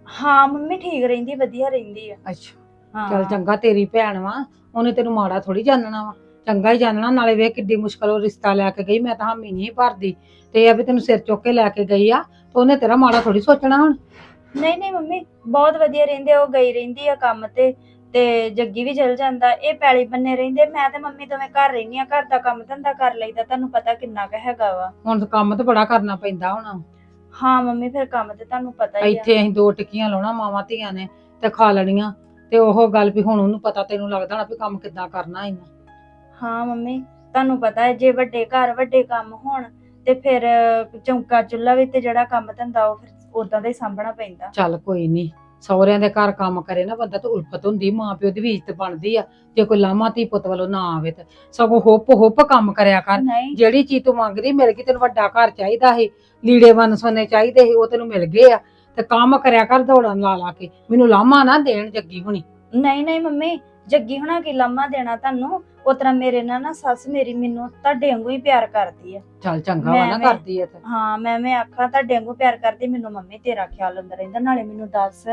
ਹਾਂ ਮੰਮੀ ਠੀਕ ਰਹਿੰਦੀ ਵਧੀਆ ਰਹਿੰਦੀ ਆ। ਅੱਛਾ। ਹਾਂ। ਚੱਲ ਚੰਗਾ ਤੇਰੀ ਭੈਣ ਵਾ। ਉਹਨੇ ਤੈਨੂੰ ਮਾੜਾ ਥੋੜੀ ਜਾਣਨਾ ਵਾ। ਚੰਗਾ ਹੀ ਜਾਣਨਾ ਨਾਲੇ ਵੇਖ ਕਿੱਡੀ ਮੁਸ਼ਕਲ ਉਹ ਰਿਸ਼ਤਾ ਲੈ ਕੇ ਗਈ ਮੈਂ ਤਾਂ ਹਾਮੀ ਨਹੀਂ ਭਰਦੀ। ਤੇ ਇਹ ਆ ਵੀ ਤੈਨੂੰ ਸਿਰ ਚੁੱਕ ਕੇ ਲੈ ਕੇ ਗਈ ਆ ਤੇ ਉਹਨੇ ਤੇਰਾ ਮਾੜਾ ਥੋੜੀ ਸੋਚਣਾ ਹੁਣ। ਨਹੀਂ ਨਹੀਂ ਮੰਮੀ ਬਹੁਤ ਵਧੀਆ ਰਹਿੰਦੇ ਉਹ ਗਈ ਰਹਿੰਦੀ ਆ ਕੰਮ ਤੇ ਤੇ ਜੱਗੀ ਵੀ ਚਲ ਜਾਂਦਾ ਇਹ ਪੈਲੀ ਬੰਨੇ ਰਹਿੰਦੇ ਮੈਂ ਤੇ ਮੰਮੀ ਦੋਵੇਂ ਘਰ ਰਹਿੰਦੀ ਆ ਘਰ ਦਾ ਕੰਮ ਧੰਦਾ ਕਰ ਲਈਦਾ ਤੁਹਾਨੂੰ ਪਤਾ ਕਿੰਨਾ ਕੁ ਹੈਗਾ ਵਾ। ਹੁਣ ਤਾਂ ਕੰਮ ਤਾਂ ਬੜਾ ਕਰਨਾ ਪੈਂਦਾ ਹੁਣ। ਹਾਂ ਮੰਮੀ ਫਿਰ ਕੰਮ ਤੇ ਤੁਹਾਨੂੰ ਪਤਾ ਹੀ ਆ। ਇੱਥੇ ਅਸੀਂ ਦੋ ਟਿੱਕੀਆਂ ਲਾਉਣਾ ਮਾਵਾਂ ਧੀਆਂ ਨੇ ਤੇ ਖਾ ਲੈਣੀਆਂ। ਤੇ ਉਹ ਗੱਲ ਵੀ ਹੁਣ ਉਹਨੂੰ ਪਤਾ ਤੈਨੂੰ ਲੱਗਦਾ ਨਾ ਵੀ ਕੰਮ ਕਿੱਦਾਂ ਕਰਨਾ ਇਹਨਾਂ। ਹਾਂ ਮੰਮੀ ਤੁਹਾਨੂੰ ਪਤਾ ਹੈ ਜੇ ਵੱਡੇ ਘਰ ਵੱਡੇ ਕੰਮ ਹੋਣ ਤੇ ਫਿਰ ਚੌਂਕਾ ਚੁੱਲ੍ਹਾ ਵੀ ਤੇ ਜਿਹੜਾ ਕੰਮ ਧੰਦਾ ਉਹ ਫਿਰ ਉਦਾਂ ਦਾ ਹੀ ਸਾਂਭਣਾ ਪੈਂਦਾ। ਚੱਲ ਕੋਈ ਨਹੀਂ ਸਹੁਰਿਆਂ ਦੇ ਘਰ ਕੰਮ ਕਰੇ ਨਾ ਬੰਦਾ ਤਾਂ ਉਲਫਤ ਹੁੰਦੀ ਮਾਂ ਪਿਓ ਦੀ ਵੀ ਇੱਜ਼ਤ ਬਣਦੀ ਆ। ਜੇ ਕੋਈ ਲਾਮਾ ਧੀ ਪੁੱਤ ਵੱਲੋਂ ਨਾ ਆਵੇ ਤੇ ਸਗੋਂ ਹੁੱਪ ਹੁੱਪ ਕੰਮ ਕਰਿਆ ਕਰ। ਨਹੀਂ। ਜਿਹੜੀ ਚੀਜ਼ ਤੂੰ ਮੰਗਦੀ ਮਿਲ ਗਈ ਤੈਨੂੰ ਵੱਡਾ ਘਰ ਚਾਹੀਦਾ ਸੀ ਲੀੜੇ ਵੰਨ ਸੋਨੇ ਚਾਹੀਦੇ ਸੀ ਉਹ ਤੈਨੂੰ ਮਿਲ ਗਏ ਆ। ਤੇ ਕੰਮ ਕਰਿਆ ਕਰ ਦੌੜਨ ਲਾ ਲਾ ਕੇ। ਮੈਨੂੰ ਲਾਮਾ ਨਾ ਦੇਣ ਜੱਗੀ ਹੁਣੀ। ਨਹੀਂ ਨਹੀਂ ਮੰਮੀ ਜੱਗੀ ਹੁਣਾ ਕੀ ਲੰਮਾ ਦੇਣਾ ਤੁਹਾਨੂੰ? ਉਸ ਤਰ੍ਹਾਂ ਮੇਰੇ ਨਾਲ ਨਾ ਸੱਸ ਮੇਰੀ ਮੈਨੂੰ ਤੁਹਾਡੇ ਵਾਂਗੂ ਹੀ ਪਿਆਰ ਕਰਦੀ ਆ। ਚੱਲ ਚੰਗਾ ਵਾ ਨਾ ਮੈਂ- ਕਰਦੀ ਐ ਤੇ। ਹਾਂ ਮੈਂ ਮੈਂ ਆਖਾਂ ਤੁਹਾਡੇ ਵਾਂਗੂ ਪਿਆਰ ਕਰਦੀ ਮੈਨੂੰ ਮੰਮੀ ਤੇਰਾ ਖਿਆਲ ਹੁੰਦਾ ਰਹਿੰਦਾ ਨਾਲੇ ਮੈਨੂੰ ਦੱਸ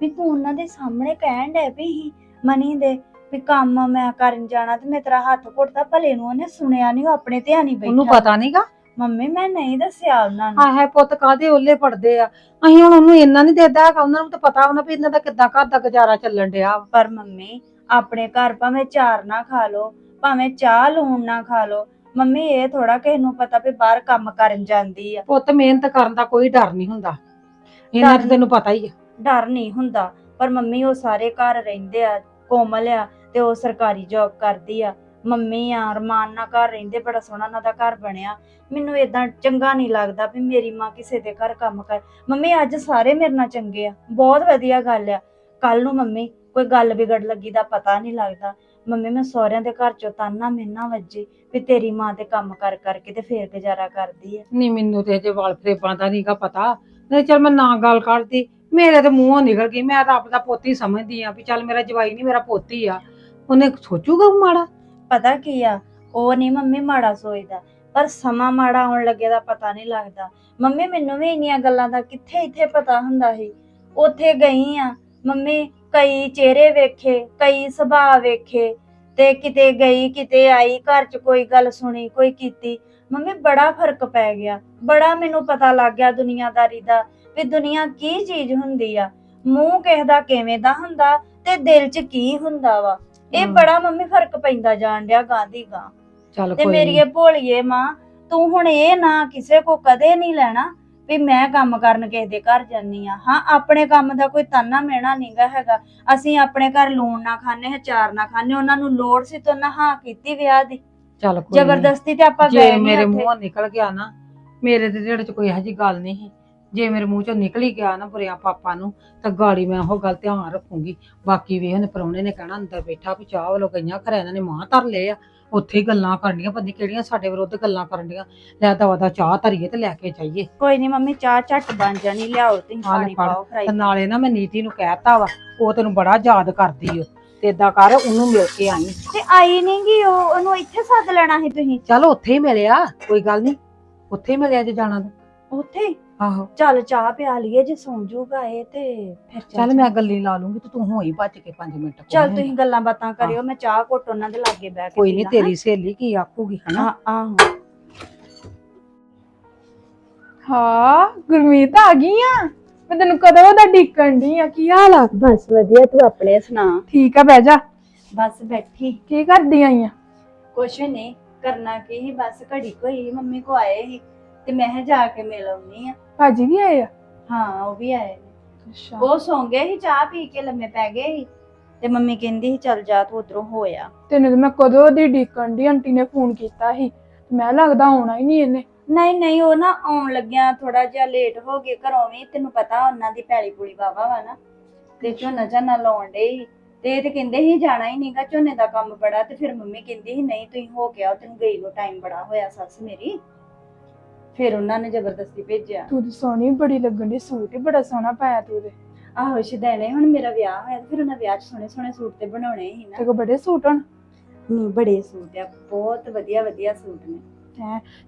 ਵੀ ਤੂੰ ਉਹਨਾਂ ਦੇ ਸਾਹਮਣੇ ਕਹਿਣ ਡੈ ਵੀ ਹੀ ਮਨੀ ਦੇ ਵੀ ਕੰਮ ਮੈਂ ਕਰਨ ਜਾਣਾ ਤੇ ਮੈਂ ਤੇਰਾ ਹੱਥ ਘੁੱਟਦਾ ਭਲੇ ਨੂੰ ਉਹਨੇ ਸੁਣਿਆ ਨਹੀਂ ਉਹ ਆਪਣੇ ਧਿਆਨ ਹੀ ਉਹਨੂੰ ਬੈਠਾ ਪਤਾ ਨਹੀਂਗਾ ਮੰਮੀ ਮੈਂ ਨਹੀਂ ਦੱਸਿਆ ਉਹਨਾਂ ਨੂੰ। ਹਾਂ ਹੈ ਪੁੱਤ ਕਾਦੇ ਓਲੇ ਪੜਦੇ ਆ? ਅਸੀਂ ਹੁਣ ਉਹਨੂੰ ਇੰਨਾ ਨਹੀਂ ਦੇਦਾ ਹੈਗਾ ਉਹਨਾਂ ਨੂੰ ਤਾਂ ਪਤਾ ਉਹਨਾਂ ਵੀ ਇਹਨਾਂ ਦਾ ਕਿੱਦਾਂ ਘਰ ਦਾ ਗੁਜ਼ਾਰਾ ਚੱਲਣ ਡਿਆ ਵਾ। ਪਰ ਮੰਮੀ ਆਪਣੇ ਘਰ ਭਾਵੇਂ ਚਾਰ ਨਾ ਖਾ ਲੋ ਭਾਵੇਂ ਚਾਹ ਲੂਣ ਨਾ ਖਾ ਲੋ ਮੰਮੀ ਇਹ ਥੋੜਾ ਕਿਸੇ ਨੂੰ ਪਤਾ ਵੀ ਬਾਹਰ ਕੰਮ ਕਰਨ ਜਾਂਦੀ ਆ। ਪੁੱਤ ਮਿਹਨਤ ਕਰਨ ਦਾ ਕੋਈ ਡਰ ਨਹੀਂ ਹੁੰਦਾ। ਇਹਨਾਂ ਤੇ ਤੈਨੂੰ ਪਤਾ ਹੀ ਆ। ਡਰ ਨਹੀਂ ਹੁੰਦਾ ਪਰ ਮੰਮੀ ਉਹ ਸਾਰੇ ਘਰ ਰਹਿੰਦੇ ਆ ਕੋਮਲ ਆ ਤੇ ਉਹ ਸਰਕਾਰੀ ਜੌਬ ਕਰਦੀ ਆ। ਮੰਮੀ ਆ ਅਰਮਾਨ ਨਾਲ ਘਰ ਰਹਿੰਦੇ ਬੜਾ ਸੋਹਣਾ ਉਹਨਾਂ ਦਾ ਘਰ ਬਣਿਆ। ਮੈਨੂੰ ਇਦਾਂ ਚੰਗਾ ਨਹੀਂ ਲੱਗਦਾ ਵੀ ਮੇਰੀ ਮਾਂ ਕਿਸੇ ਦੇ ਘਰ ਕੰਮ ਕਰ। ਮੰਮੀ ਅੱਜ ਸਾਰੇ ਮੇਰੇ ਨਾਲ ਚੰਗੇ ਆ ਬਹੁਤ ਵਧੀਆ ਗੱਲ ਆ। ਕੱਲ ਨੂੰ ਮੰਮੀ ਕੋਈ ਗੱਲ ਵਿਗੜ ਲੱਗੀ ਦਾ ਪਤਾ ਨਹੀਂ ਲੱਗਦਾ। ਮੰਮੀ ਮੈਂ ਸਹੁਰਿਆਂ ਦੇ ਘਰ ਚੋਂ ਤਾਨਾ ਮਿੰਨਾ ਵੱਜੀ ਵੀ ਤੇਰੀ ਮਾਂ ਤੇ ਕੰਮ ਕਰ ਕਰਕੇ ਤੇ ਫੇਰ ਗੁਜ਼ਾਰਾ ਕਰਦੀ ਆ। ਨਹੀਂ ਮੈਨੂੰ ਤੇ ਜੇ ਵਾਲ ਫਰੇਬਾਂ ਦਾ ਨਹੀਂਗਾ ਪਤਾ। ਨਹੀਂ ਚੱਲ ਮੈਂ ਨਾ ਗੱਲ ਕਰਦੀ। ਮੇਰੇ ਤੇ ਮੂੰਹੋਂ ਨਿਕਲ ਗਈ। ਮੈਂ ਤਾਂ ਆਪਦਾ ਪੋਤੀ ਸਮਝਦੀ ਆ ਵੀ ਚੱਲ ਮੇਰਾ ਜਵਾਈ ਨਹੀਂ ਮੇਰਾ ਪੋਤੀ ਆ। ਉਹਨੇ ਸੋਚੂਗਾ ਉਹ ਮਾੜਾ? ਪਤਾ ਕੀ ਆ? ਉਹ ਨਹੀਂ ਮੰਮੀ ਮਾੜਾ ਸੋਚਦਾ ਪਰ ਸਮਾਂ ਮਾੜਾ ਆਉਣ ਲੱਗੇ ਦਾ ਪਤਾ ਨਹੀਂ ਲੱਗਦਾ। ਮੰਮੀ ਮੈਨੂੰ ਵੀ ਇੰਨੀਆਂ ਗੱਲਾਂ ਦਾ ਕਿੱਥੇ ਇੱਥੇ ਪਤਾ ਹੁੰਦਾ ਸੀ। ਉੱਥੇ ਗਈ ਆ। ਮੰਮੀ ਕਈ ਚਿਹਰੇ ਵੇਖੇ ਕਈ ਸੁਭਾਅ ਵੇਖੇ ਤੇ ਕਿਤੇ ਗਈ ਕਿਤੇ ਆਈ ਘਰ 'ਚ ਕੋਈ ਗੱਲ ਸੁਣੀ ਕੋਈ ਕੀਤੀ। ਮੰਮੀ ਬੜਾ ਫ਼ਰਕ ਪੈ ਗਿਆ। ਬੜਾ ਮੈਨੂੰ ਪਤਾ ਲੱਗ ਗਿਆ ਦੁਨੀਆਦਾਰੀ ਦਾ ਵੀ ਦੁਨੀਆ ਕੀ ਚੀਜ਼ ਹੁੰਦੀ ਆ। ਮੂੰਹ ਕਿਸੇ ਦਾ ਕਿਵੇਂ ਦਾ ਹੁੰਦਾ ਤੇ ਦਿਲ 'ਚ ਕੀ ਹੁੰਦਾ ਵਾ। ਇਹ ਹਮ। ਬੜਾ ਮੰਮੀ ਫ਼ਰਕ ਪੈਂਦਾ ਜਾਣ ਡਿਆ ਗਾਂ ਦੀ ਗਾਂ ਚੱਲ ਤੇ ਕੋਈ ਮੇਰੀ ਨੀ। ਇਹ ਭੋਲੀਏ ਮਾਂ ਤੂੰ ਹੁਣ ਇਹ ਨਾ ਕਿਸੇ ਕੋ ਕਦੇ ਨਹੀਂ ਲੈਣਾ ਵੀ ਮੈਂ ਕੰਮ ਕਰਨ ਕਿਸੇ ਦੇ ਘਰ ਜਾਨੀ ਆ ਹਾਂ ਆਪਣੇ ਕੰਮ ਦਾ ਕੋਈ ਤਾਨਾ ਮੇਣਾ ਨਹੀਂਗਾ ਹੈਗਾ। ਅਸੀਂ ਆਪਣੇ ਘਰ ਲੂਣ ਨਾ ਖਾਣੇ ਹਚਾਰ ਨਾ ਖਾਣੇ ਉਹਨਾਂ ਨੂੰ ਲੋੜ ਸੀ ਤਾਂ ਉਹਨਾਂ ਹਾਂ ਕੀਤੀ ਵਿਆਹ ਦੀ। ਚੱਲ ਕੋਈ ਨੀ। ਜ਼ਬਰਦਸਤੀ ਤੇ ਆਪਾਂ ਜੇ ਗਏ ਨਹੀਂ ਮੇਰੇ ਉੱਥੇ। ਮੂੰਹੋਂ ਨਿਕਲ ਗਿਆ ਨਾ ਮੇਰੇ ਤੇ ਢਿੱਡ 'ਚ ਕੋਈ ਇਹੋ ਜਿਹੀ ਗੱਲ ਨਹੀਂ ਸੀ। ਜੇ ਮੇਰੇ ਮੂੰਹ 'ਚੋਂ ਨਿਕਲ ਹੀ ਗਿਆ ਨਾ ਬੁਰਿਆ ਪਾਪਾ ਨੂੰ ਤਾਂ ਗਾੜੀ ਮੈਂ ਉਹ ਗੱਲ ਧਿਆਨ ਰੱਖੂੰਗੀ। ਬਾਕੀ ਵੀ ਉਹਨੇ ਪਰੌਣੇ ਨੇ ਕਹਿਣਾ ਅੰਦਰ ਬੈਠਾ ਵੀ ਚਾਹ ਵੱਲੋਂ ਗਈਆਂ ਘਰੇ ਇਹਨਾਂ ਨੇ ਮਾਂ ਧਰ ਲਏ ਆ। ਉੱਥੇ ਹੀ ਗੱਲਾਂ ਕਰਨੀਆਂ ਪਤਾ ਨੀ ਕਿਹੜੀਆਂ ਸਾਡੇ ਵਿਰੁੱਧ ਗੱਲਾਂ ਕਰਨ ਡੀਆਂ ਲੈ ਦਵਾ ਦਾ ਚਾਹ ਧਰੀਏ ਤੇ ਲੈ ਕੇ ਜਾਈਏ। ਕੋਈ ਨਹੀਂ ਮੰਮੀ ਚਾਹ ਝੱਟ ਬਣ ਜਾਣੀ ਲਿਆਓ ਤੁਸੀਂ ਪਾਣੀ। ਪਾਓ ਫਰਾਈ ਤੇ ਨਾਲੇ ਨਾ ਮੈਂ ਨੀਤੀ ਨੂੰ ਕਹਿਤਾ ਵਾ ਉਹ ਤੈਨੂੰ ਬੜਾ ਯਾਦ ਕਰਦੀ ਓ ਤੇ ਏਦਾਂ ਕਰ ਉਹਨੂੰ ਮਿਲ ਕੇ ਆਈ। ਤੇ ਆਈ ਨੀ ਗੀ ਉਹ ਉਹਨੂੰ ਇੱਥੇ ਸੱਦ ਲੈਣਾ ਸੀ ਤੁਸੀਂ? ਚੱਲ ਉੱਥੇ ਹੀ ਮਿਲਿਆ ਕੋਈ ਗੱਲ ਨਹੀਂ ਉੱਥੇ ਹੀ ਮਿਲਿਆ ਜੇ ਜਾਣਾ ਤਾਂ। ਉੱਥੇ ਹੀ? ਆਹੋ। ਚੱਲ ਚਾਹ ਪਿਆ ਲਈਏ ਜੇ ਸੌਂ ਜਾਊਗਾ ਇਹ ਤੇ ਫਿਰ ਚੱਲ ਮੈਂ ਗੱਲੀ ਲਾ ਲੂੰਗੀ ਤੇ ਤੂੰ ਹੋਈ ਭੱਜ ਕੇ 5 ਮਿੰਟ ਕੋਲ ਚੱਲ। ਤੁਸੀਂ ਗੱਲਾਂ ਬਾਤਾਂ ਕਰਿਓ ਮੈਂ ਚਾਹ ਘੁੱਟ ਉਹਨਾਂ ਦੇ ਲਾਗੇ ਬਹਿ ਕੇ ਕੋਈ ਪੀ ਨਹੀਂ ਲਾਂ, ਤੇਰੀ ਸਹੇਲੀ ਕੀ ਆਖੂਗੀ ਹਨਾ? ਹਾਂ ਆਹੋ। ਹਾਂ ਗੁਰਮੀਤ ਆ ਗਈ ਆ? ਮੈਂ ਤੈਨੂੰ ਕਦੋਂ ਦਾ ਡੀਕਣ ਡਈ ਆ? ਕੀ ਹਾਲ ਆ? ਬਸ ਵਧੀਆ ਤੂੰ ਆਪਣੇ ਸੁਣਾ? ਠੀਕ ਆ ਬਹਿ ਜਾ। ਬਸ ਬੈਠੀ। ਕੀ ਕਰਦੀ ਆਈ ਆ? ਕੁਛ ਨਹੀਂ ਕਰਨਾ ਕੀ ਬਸ ਘੜੀ ਕੋਈ ਮੰਮੀ ਕੋ ਆਏ ਸੀ ਤੇ ਮੈਂ ਕਿਹਾ ਜਾ ਕੇ ਮਿਲ ਆਉਣੀ ਆ। ਭਾਜੀ ਵੀ ਆਏ ਆ? ਹਾਂ ਉਹ ਵੀ ਆਏ ਨੇ। ਅੱਛਾ। ਉਹ ਸੌਂ ਗਏ ਸੀ ਚਾਹ ਪੀ ਕੇ ਲੰਮੇ ਪੈ ਗਏ ਸੀ। ਤੇ ਮੰਮੀ ਕਹਿੰਦੀ ਸੀ ਚੱਲ ਜਾ ਤੂੰ ਉਧਰੋਂ ਹੋਇਆ। ਤੈਨੂੰ ਤਾਂ ਮੈਂ ਕਦੋਂ ਦੀ ਡੀਕਣ ਦੀ ਆਂਟੀ ਨੇ ਫੋਨ ਕੀਤਾ ਸੀ। ਮੈਂ ਲੱਗਦਾ ਆਉਣਾ ਹੀ ਨਹੀਂ ਇਹਨੇ। ਨਹੀਂ ਨਹੀਂ ਉਹ ਨਾ ਆਉਣ ਲੱਗਿਆ ਥੋੜਾ ਜਿਹਾ ਲੇਟ ਹੋ ਗਏ ਘਰੋਂ ਵੀ। ਤੈਨੂੰ ਪਤਾ ਉਹਨਾਂ ਦੀ ਪੈਲੀ ਪੂਲੀ ਵਾਵਾ ਵਾ ਨਾ। ਤੇ ਝੋਨਾ ਝਾਨਾ ਲਾਉਣ ਡੇ ਤੇ ਇਹ ਤੇ ਕਹਿੰਦੇ ਸੀ ਜਾਣਾ ਹੀ ਨਹੀਂਗਾ ਝੋਨੇ ਦਾ ਕੰਮ ਬੜਾ। ਤੇ ਫਿਰ ਮੰਮੀ ਕਹਿੰਦੀ ਸੀ ਨਹੀਂ ਤੁਸੀਂ ਹੋ ਕੇ ਆਓ ਤੈਨੂੰ ਗਈ ਨੂੰ ਟਾਈਮ ਬੜਾ ਹੋਇਆ ਸੱਸ ਮੇਰੀ। ਫਿਰ ਉਹਨਾਂ ਨੇ ਜ਼ਬਰਦਸਤੀ ਭੇਜਿਆ। ਤੂੰ ਤਾਂ ਸੋਹਣੀ ਬੜੀ ਲੱਗਣ ਦੀ ਸੂਟ ਹੀ ਬੜਾ ਸੋਹਣਾ ਪਾਇਆ ਤੂੰ ਤੇ। ਆਹੋ ਸ਼ਦੈਣੇ ਹੁਣ ਮੇਰਾ ਵਿਆਹ ਹੋਇਆ ਤੇ ਫਿਰ ਉਹਨਾਂ ਵਿਆਹ 'ਚ ਸੋਹਣੇ ਸੋਹਣੇ ਸੂਟ ਤੇ ਬਣਾਉਣੇ ਸੀ ਨਾ। ਤੇ ਕੋ ਬੜੇ ਸੂਟ ਹਨ ਨਹੀਂ ਬੜੇ ਸੂਟ ਆ ਬਹੁਤ ਵਧੀਆ ਵਧੀਆ ਸੂਟ ਨੇ।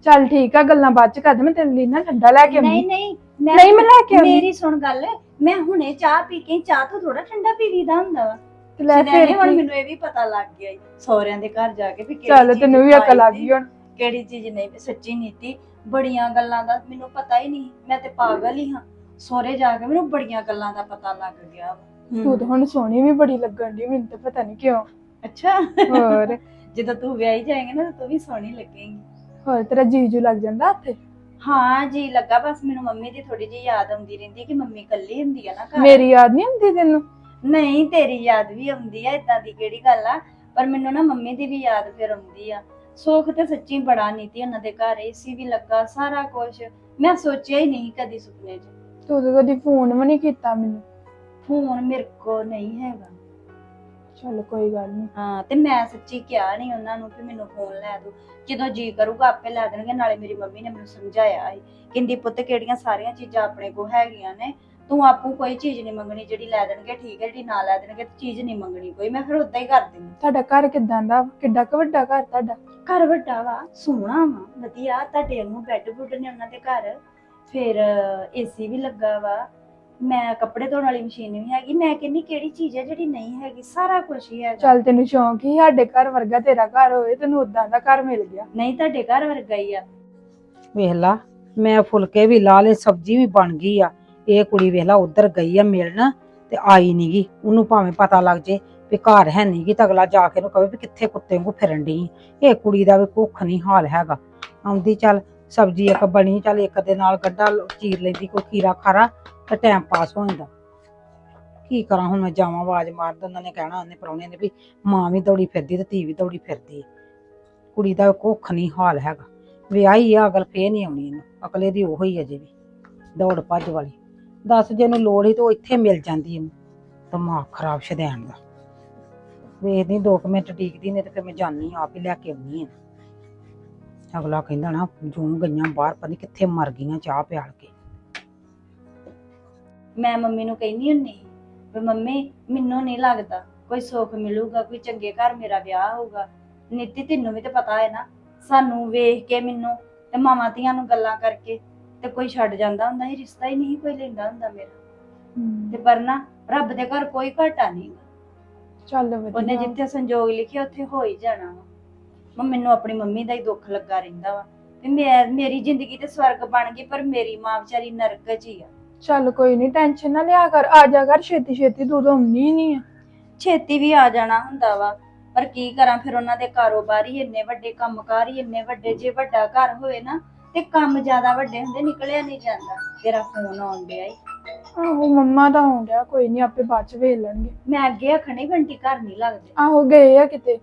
ਚੱਲ ਠੀਕ ਆ ਗੱਲਾਂ ਬਾਅਦ ਚ ਕਰਦੇ ਮੈਂ ਤੇਰੇ ਲਈ ਨਾ ਠੰਡਾ ਲੈ ਕੇ ਨਹੀਂ ਆਉਂਦੀ। ਨਹੀਂ ਮੈਂ ਨਹੀਂ ਮੈਂ ਲੈ ਕੇ ਆਉਂਦੀ। ਮੇਰੀ ਸੁਣ ਗੱਲ ਮੈਂ ਹੁਣੇ ਚਾਹ ਪੀ ਕੇ ਚਾਹ ਤੋਂ ਥੋੜਾ ਠੰਡਾ ਪੀ ਲਈਦਾ ਹੁੰਦਾ ਵਾ। ਤੇ ਲੈ ਸ਼ਦੈਣੇ ਫਿਰ ਹੁਣ ਕੀ? ਮੈਨੂੰ ਇਹ ਵੀ ਪਤਾ ਲੱਗ ਗਿਆ ਈ, ਸਹੁਰਿਆਂ ਦੇ ਘਰ ਜਾ ਕੇ ਵੀ ਕਿਹੜੀ ਚੱਲ ਚੀਜ਼ ਤੈਨੂੰ ਵੀ ਅਕਲ ਆ ਗਈ ਹੁਣ। ਕਿਹੜੀ ਚੀਜ਼ ਨਹੀਂ ਸੱਚੀ ਨੀਤੀ ਬੜੀਆਂ ਗੱਲਾਂ ਦਾ ਮੈਨੂੰ ਪਤਾ ਹੀ ਨਹੀਂ ਮੈਂ ਤੇ ਪਾਗਲ ਹੀ ਹਾਂ। ਸਹੁਰੇ ਜਾ ਕੇ ਮੈਨੂੰ ਬੜੀਆਂ ਗੱਲਾਂ ਦਾ ਪਤਾ ਲੱਗ ਗਿਆ ਵਾ। ਤੂੰ ਤਾਂ ਹੁਣ ਸੋਹਣੀ ਵੀ ਬੜੀ ਲੱਗਣ ਦੀ ਮੈਨੂੰ ਤਾਂ ਪਤਾ ਨਹੀਂ ਕਿਉਂ। ਅੱਛਾ। ਹੋਰ। ਜਦੋਂ ਤੂੰ ਵਿਆਹੀ ਜਾਏਂਗੀ ਨਾ ਤਾਂ ਤੂੰ ਵੀ ਸੋਹਣੀ ਲੱਗੇਂਗੀ। ਹੋਰ ਤੇਰਾ ਜੀਜੂ ਲੱਗ ਜਾਂਦਾ ਹੱਥੇ ਹਾਂ ਜੀ ਲੱਗਾ ਬਸ ਮੈਨੂੰ ਮੰਮੀ ਦੀ ਥੋੜੀ ਜਿਹੀ ਯਾਦ ਆਉਂਦੀ ਰਹਿੰਦੀ ਕਿ ਮੰਮੀ ਇਕੱਲੀ ਹੁੰਦੀ ਆ ਨਾ ਘਰ। ਮੇਰੀ ਯਾਦ ਨਹੀਂ ਆਉਂਦੀ ਤੈਨੂੰ? ਨਹੀਂ ਤੇਰੀ ਯਾਦ ਵੀ ਆਉਂਦੀ ਆ ਇਦਾਂ ਦੀ ਕਿਹੜੀ ਗੱਲ ਆ? ਪਰ ਮੈਨੂੰ ਨਾ ਮੰਮੀ ਦੀ ਵੀ ਯਾਦ ਫਿਰ ਆਉਂਦੀ ਆ। ਸੁੱਖ ਤੇ ਸੱਚੀ ਬੜਾ ਨੀਤੀ ਉਹਨਾਂ ਦੇ ਘਰ ਏਸੀ ਵੀ ਲੱਗਾ ਸਾਰਾ ਕੁਝ ਮੈਂ ਸੋਚਿਆ ਹੀ ਨਹੀਂ ਕਦੀ ਸੁਪਨੇ 'ਚ। ਤੂੰ ਤਾਂ ਕਦੀ ਫੋਨ ਵੀ ਨਹੀਂ ਕੀਤਾ ਮੈਨੂੰ? ਫੋਨ ਮੇਰੇ ਕੋ ਨਹੀਂ ਹੈਗਾ। ਚੱਲ ਕੋਈ ਗੱਲ ਨਹੀਂ। ਹਾਂ ਤੇ ਮੈਂ ਸੱਚੀ ਕਿਹਾ ਨਹੀਂ ਉਹਨਾਂ ਨੂੰ ਕਿ ਮੈਨੂੰ ਫੋਨ ਲੈ ਦੋ ਜਦੋਂ ਜੀ ਕਰੂਗਾ ਆਪੇ ਲੈ ਦੇਣਗੇ। ਨਾਲੇ ਮੇਰੀ ਮੰਮੀ ਨੇ ਮੈਨੂੰ ਸਮਝਾਇਆ ਸੀ। ਕਹਿੰਦੀ ਪੁੱਤ ਕਿਹੜੀਆਂ ਸਾਰੀਆਂ ਚੀਜ਼ਾਂ ਆਪਣੇ ਕੋਲ ਹੈਗੀਆਂ ਨੇ? ਤੂੰ ਆਪੂ ਕੋਈ ਚੀਜ਼ ਨਹੀਂ ਮੰਗਣੀ ਜਿਹੜੀ ਲੈ ਦੇਣਗੇ ਠੀਕ ਹੈ ਜਿਹੜੀ ਨਾ ਲੈ ਦੇਣਗੇ ਤੇ ਚੀਜ਼ ਨਹੀਂ ਮੰਗਣੀ ਕੋਈ। ਮੈਂ ਫਿਰ ਉਦਾਂ ਹੀ ਕਰ ਦਿੰਦੀ। ਤੁਹਾਡਾ ਘਰ ਕਿਦਾਂ ਦਾ ਕਿੱਡਾ ਕੁ ਵੱਡਾ ਘਰ ਤੁਹਾਡਾ? ਘਰ ਵੱਡਾ ਵਾ ਸੋਹਣਾ ਵਾ ਵਧੀਆ। ਤੁਹਾਡੇ ਵਾਂਗੂ ਬੈੱਡ ਬੁੱਡ ਨੇ ਉਹਨਾਂ ਦੇ ਘਰ। ਫਿਰ ਏਸੀ ਵੀ ਲੱਗਾ ਵਾ। ਮੈਂ ਕੱਪੜੇ ਧੋਣ ਵਾਲੀ ਮਸ਼ੀਨ ਵੀ ਹੈਗੀ। ਮੈਂ ਕਹਿੰਨੀ ਕਿਹੜੀ ਚੀਜ਼ ਹੈ ਜਿਹੜੀ ਨਹੀਂ ਹੈਗੀ? ਸਾਰਾ ਕੁਝ ਹੀ ਹੈਗਾ। ਚੱਲ ਤੈਨੂੰ ਸ਼ੌਂਕ ਹੀ ਸਾਡੇ ਘਰ ਵਰਗਾ ਤੇਰਾ ਘਰ ਹੋਵੇ ਤੈਨੂੰ ਉਦਾਂ ਦਾ ਘਰ ਮਿਲ ਗਿਆ। ਨਹੀਂ ਤੁਹਾਡੇ ਘਰ ਵਰਗਾ ਹੀ ਆ। ਵੇਖ ਲਾ ਮੈਂ ਫੁਲਕੇ ਵੀ ਲਾ ਲਏ ਸਬਜ਼ੀ ਵੀ ਬਣ ਗਈ ਆ। ਇਹ ਕੁੜੀ ਵੇਖ ਲਾ, ਉਧਰ ਗਈ ਆ ਮਿਲਣ ਤੇ ਆਈ ਨੀਗੀ ਉਹਨੂੰ ਭਾਵੇਂ ਪਤਾ ਲੱਗ ਜੇ ਵੀ ਘਰ ਹੈ ਨੀਗੀ ਤਾਂ ਅਗਲਾ ਜਾ ਕੇ ਉਹਨੂੰ ਕਹੇ ਵੀ ਕਿੱਥੇ ਕੁੱਤੇ ਵਾਂਗੂ ਫਿਰਨ ਡਈ ਇਹ ਕੁੜੀ ਦਾ ਵੀ ਕੁੱਖ ਨਹੀਂ ਹਾਲ ਹੈਗਾ। ਆਉਂਦੀ ਚੱਲ ਸਬਜ਼ੀ ਇੱਕ ਬਣੀ, ਚੱਲ ਇੱਕ ਦੇ ਨਾਲ ਗੱਡਾ ਚੀਰ ਲੈਂਦੀ, ਕੋਈ ਖੀਰਾ ਖਾਰਾ ਤੇ ਟਾਈਮ ਪਾਸ ਹੋ ਜਾਂਦਾ। ਕੀ ਕਰਾਂ ਹੁਣ ਮੈਂ, ਜਾਵਾਂ ਆਵਾਜ਼ ਮਾਰਦਾ ਉਹਨਾਂ ਨੇ ਕਹਿਣਾ, ਉਹਨੇ ਪ੍ਰਾਹੁਣੇ ਨੇ ਵੀ ਮਾਂ ਵੀ ਦੌੜੀ ਫਿਰਦੀ ਤੇ ਧੀ ਵੀ ਦੌੜੀ ਫਿਰਦੀ ਕੁੜੀ ਦਾ ਕੁੱਖ ਨਹੀਂ ਹਾਲ ਹੈਗਾ। ਵਿਆਹੀ ਆ, ਅਗਲ ਫੇਰ ਨਹੀਂ ਆਉਣੀ ਇਹਨੂੰ। ਅਕਲੇ ਦੀ ਉਹੋ ਹੀ ਅਜੇ ਵੀ। ਦੌੜ ਭੱਜ ਵਾਲੀ। ਦੱਸ ਜੇ ਇਹਨੂੰ ਲੋੜ ਹੀ ਤਾਂ ਉਹ ਇੱਥੇ ਮਿਲ ਜਾਂਦੀ ਇਹਨੂੰ ਦਿਮਾਗ ਖਰਾਬ ਛਦੈਣ ਦਾ। ਵੇਖਦੀ ਦੋ ਮਿੰਟ ਟੀਕਦੀ ਨੇ ਤੇ ਫਿਰ ਮੈਂ ਜਾਨੀ ਆਪ ਹੀ ਲੈ ਕੇ ਆਉਣੀ ਆ ਅਗਲਾ ਕਹਿੰਦਾ ਨਾ, ਜੂੰ ਗਈਆਂ ਬਾਹਰ, ਪਤਾ ਨੀ ਕਿੱਥੇ ਮਰ ਗਈਆਂ ਚਾਹ ਪਿਆਲ ਕੇ। ਮੈਂ ਮੰਮੀ ਨੂੰ ਕਹਿੰਦੀ ਹੁੰਨੀ ਵੀ ਮੰਮੀ, ਮੈਨੂੰ ਨਹੀਂ ਲੱਗਦਾ ਕੋਈ ਸੁੱਖ ਮਿਲੂਗਾ, ਕੋਈ ਚੰਗੇ ਘਰ ਮੇਰਾ ਵਿਆਹ ਹੋਊਗਾ। ਨੀਤੀ, ਤੈਨੂੰ ਵੀ ਤੇ ਪਤਾ ਹੈ ਨਾ, ਸਾਨੂੰ ਵੇਖ ਕੇ ਮੈਨੂੰ ਤੇ ਮਾਵਾਂ ਧੀਆਂ ਨੂੰ ਗੱਲਾਂ ਕਰਕੇ ਤੇ ਕੋਈ ਛੱਡ ਜਾਂਦਾ ਹੁੰਦਾ ਸੀ ਰਿਸ਼ਤਾ ਹੀ ਨਹੀਂ ਕੋਈ ਲੈਂਦਾ ਹੁੰਦਾ ਮੇਰਾ। ਤੇ ਪਰ ਨਾ ਰੱਬ ਦੇ ਘਰ ਕੋਈ ਘਾਟਾ ਨਹੀਂ ਚੱਲ ਉਹਨੇ ਵਧੀਆ ਜਿੱਥੇ ਸੰਜੋਗ ਲਿਖਿਆ ਉੱਥੇ ਹੋ ਹੀ ਜਾਣਾ ਵਾ। ਮੈਂ ਮੈਨੂੰ ਆਪਣੀ ਮੰਮੀ ਦਾ ਹੀ ਦੁੱਖ ਲੱਗਾ ਰਹਿੰਦਾ ਵਾ। ਵੀ ਮੈਂ ਮੇਰੀ ਜ਼ਿੰਦਗੀ ਤੇ ਸਵਰਗ ਬਣ ਗਈ ਪਰ ਮੇਰੀ ਮਾਂ ਵਿਚਾਰੀ ਨਰਕ 'ਚ ਹੀ ਆ। ਚੱਲ ਕੋਈ ਨਹੀਂ ਟੈਨਸ਼ਨ ਨਾ ਲਿਆ ਕਰ ਆ ਜਾ ਕਰ ਛੇਤੀ ਛੇਤੀ ਤੂੰ ਤਾਂ ਆਉਂਦੀ ਨਹੀਂ ਆ। ਛੇਤੀ ਵੀ ਆ ਜਾਣਾ ਹੁੰਦਾ ਵਾ। ਪਰ ਕੀ ਕਰਾਂ ਫਿਰ ਉਹਨਾਂ ਦੇ ਕਾਰੋਬਾਰ ਹੀ ਇੰਨੇ ਵੱਡੇ ਕੰਮਕਾਰ ਹੀ ਇੰਨੇ ਵੱਡੇ ਜੇ ਵੱਡਾ ਘਰ ਹੋਵੇ ਨਾ ਤੇ ਕੰਮ ਜ਼ਿਆਦਾ ਵੱਡੇ ਹੁੰਦੇ ਨਿਕਲਿਆ ਨਹੀਂ ਜਾਂਦਾ। ਤੇਰਾ ਫੋਨ ਆਉਣ ਡਿਆ ਈ। ਆਹੋ ਮੰਮਾ ਤਾਂ ਹੋ ਗਿਆ ਕੋਈ ਨਹੀਂ ਆਪੇ ਬਾਅਦ ਚ ਵੇਖ ਲੈਣਗੇ। ਮੈਂ ਅੱਗੇ ਆਖਣੀ ਬੰਟੀ ਘਰ ਨਹੀਂ ਲੱਗਦੇ। ਆਹੋ ਗਏ ਆ ਕਿਤੇ।